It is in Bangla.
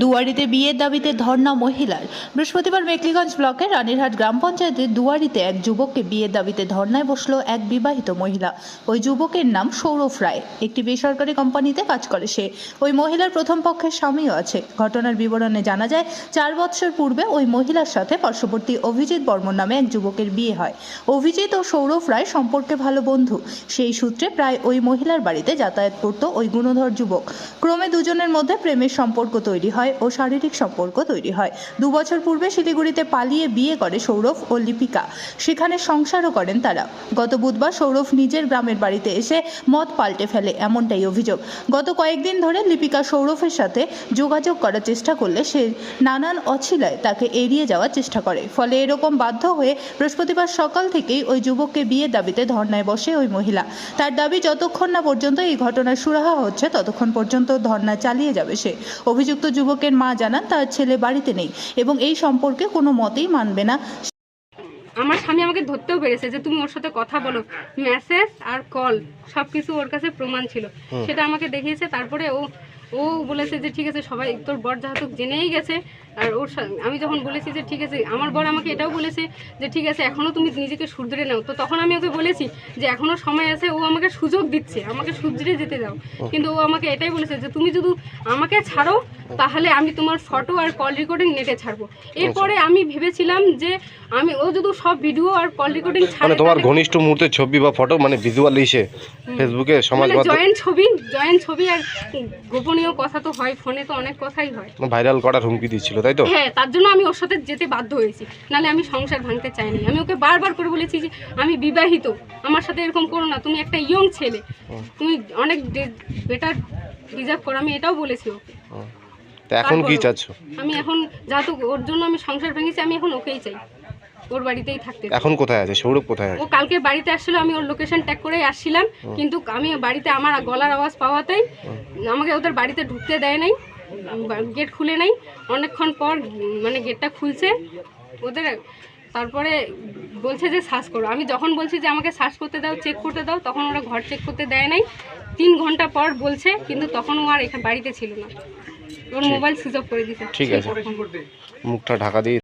দুয়ারিতে বিয়ের দাবিতে ধর্ণা মহিলার। বৃহস্পতিবার মেকলিগঞ্জ ব্লকের রানীরহাট গ্রাম পঞ্চায়েতের দুয়ারিতে এক যুবককে বিয়ের দাবিতে ধর্ণায় বসল এক বিবাহিত মহিলা। ওই যুবকের নাম সৌরভ রায়। একটি বেসরকারি কোম্পানিতে কাজ করে সে। ওই মহিলার প্রথম পক্ষের স্বামীও আছে। ঘটনার বিবরণে জানা যায়, চার বৎসর পূর্বে ওই মহিলার সাথে পার্শ্ববর্তী অভিজিৎ বর্মন নামে এক যুবকের বিয়ে হয়। অভিজিৎ ও সৌরভ রায় সম্পর্কে ভালো বন্ধু। সেই সূত্রে প্রায় ওই মহিলার বাড়িতে যাতায়াত করত ওই গুণধর যুবক। ক্রমে দুজনের মধ্যে প্রেমের সম্পর্ক তৈরি হয়। ও শারীরিক সম্পর্ক তৈরি হয়। দু বছর পূর্বে শিলিগুড়িতে পালিয়ে বিয়ে করে সৌরভ ও লিপিকা। সেখানে সংসারও করেন তারা। গত বুধবার সৌরভ নিজের গ্রামের বাড়িতে এসে মদ পাল্টে ফেলে, এমনটাই অভিযোগ। গত কয়েকদিন ধরে লিপিকা সৌরভের সাথে যোগাযোগ করার চেষ্টা করলে সে নানান অছিলায় তাকে এড়িয়ে যাওয়ার চেষ্টা করে। ফলে এরকম বাধ্য হয়ে বৃহস্পতিবার সকাল থেকেই ওই যুবককে বিয়ের দাবিতে ধর্নায় বসে ওই মহিলা। তার দাবি, যতক্ষণ না পর্যন্ত এই ঘটনার সুরাহা হচ্ছে, ততক্ষণ পর্যন্ত ধর্না চালিয়ে যাবে সে। অভিযুক্ত যুবকের মা জানান তার ছেলে বাড়িতে নেই এবং এই সম্পর্কে কোনো মতেই মানবে না। আমার স্বামী আমাকে ধরতেও পেরেছে যে তুমি ওর সাথে কথা বলো মেসেজ আর কল সব কিছু ওর কাছে প্রমাণ ছিল। সেটা আমাকে দেখিয়েছে তারপরে ও ও বলেছে যে ঠিক আছে সবাই তোর বর যাহাতুক জেনেই গেছে। আর ওর আমি যখন বলেছি যে ঠিক আছে আমার বর আমাকে এটাও বলেছে যে ঠিক আছে এখনও তুমি নিজেকে শুধরে নাও। তো তখন আমি ওকে বলেছি যে এখনও সময় আছে ও আমাকে সুযোগ দিচ্ছে আমাকে শুধরে যেতে দাও। কিন্তু ও আমাকে এটাই বলেছে যে তুমি যদি আমাকে ছাড়ো তাহলে আমি তোমার ফটো আর কল রেকর্ডিং নেটে ছাড়বো। এরপরে আমি ভেবেছিলাম যে আমি ও যদি সব ভিডিও আর কল রেকর্ডিং মানে ছাড়ে তোমার ঘনিষ্ঠ মুহূর্তের ছবি বা ফটো মানে ভিজুয়াল ইসে ফেসবুকে সমাজ মানে মাধ্যমে জয়েন্ট ছবি জয়েন্ট ছবি আর গোপনীয় কথা তো হয় ফোনে তো অনেক কথাই হয়। ভাইরাল করার হুমকি দিচ্ছিল তাই তো? হ্যাঁ তার জন্য আমি ওর সাথে যেতে বাধ্য হয়েছি। নাহলে আমি সংসার ভাঙতে চাইনি। আমি ওকে বারবার করে বলেছি যে আমি বিবাহিত আমার সাথে এরকম করো না। তুমি একটা ইয়ং ছেলে। তুমি অনেক বেটার ডিজার্ভ করো। আমি এটাও বলেছি ওকে। তো এখন কি চাচ্ছ? আমি এখন যেহেতু ওর জন্য আমি সংসার ভেঙেছি আমি এখন ওকেই চাই। ওর বাড়িতেই থাকতে এখন কোথায় আছে? সৌরভ কোথায় ও কালকে বাড়িতে আসছিল আমি ওর লোকেশন ট্যাগ করেই আসছিলাম। কিন্তু আমি বাড়িতে আমার গলার আওয়াজ পাওয়াতেই আমাকে ওদের বাড়িতে ঢুকতে দেয় নাই গেট খুলে নাই। অনেকক্ষণ পর মানে গেটটা খুলছে। ওদের তারপরে বলছে যে সার্চ করো। আমি যখন বলছি যে আমাকে সার্চ করতে দাও চেক করতে দাও তখন ওরা ঘর চেক করতে দেয় নাই। তিন ঘণ্টা পর বলছে কিন্তু তখন ও আর এখানে বাড়িতে ছিল না। ওর মোবাইল সুইচ অফ করে দিয়েছে। ঠিক আছে। মুখটা ঢাকা দিয়ে